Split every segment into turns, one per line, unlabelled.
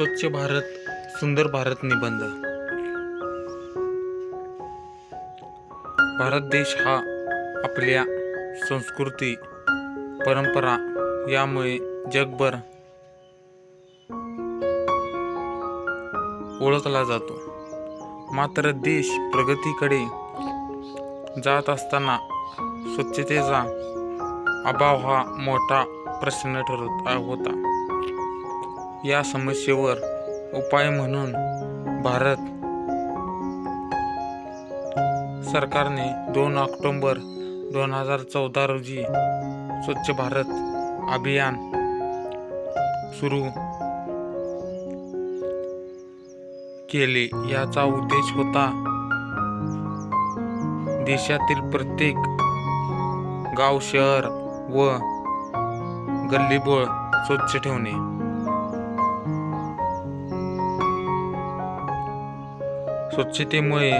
स्वच्छ भारत सुंदर भारत निबंध. भारत देश हा आपल्या संस्कृती परंपरा यामुळे जगभर ओळखला जातो. मात्र देश प्रगतीकडे जात असताना स्वच्छतेचा अभाव हा मोठा प्रश्न ठरत होता. या समस्येवर उपाय म्हणून भारत सरकारने दोन ऑक्टोबर दोन हजार चौदा रोजी स्वच्छ भारत अभियान सुरू केले. याचा उद्देश होता देशातील प्रत्येक गाव शहर व गल्लीबोळ स्वच्छ ठेवणे. स्वच्छतेमुळे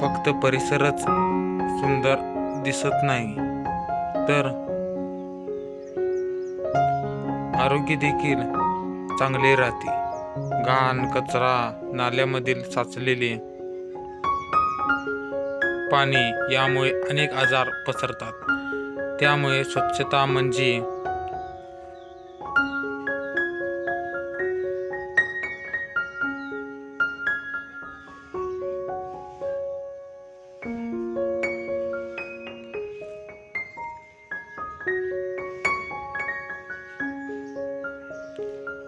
फक्त परिसरच सुंदर दिसत नाही. तर आरोग्य देखील चांगले राहते. घाण कचरा नाल्यामधील साचलेले पाणी यामुळे अनेक आजार पसरतात. त्यामुळे स्वच्छता म्हणजे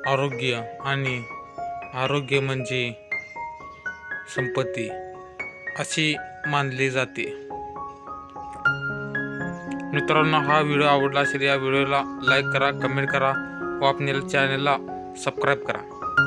आरोग्य आणि आरोग्य म्हणजे संपत्ती अशी मानली जाते. मित्रांनो हा व्हिडिओ आवडला असेल या व्हिडिओला लाईक करा कमेंट करा व आपल्या चॅनलला सबस्क्राईब करा.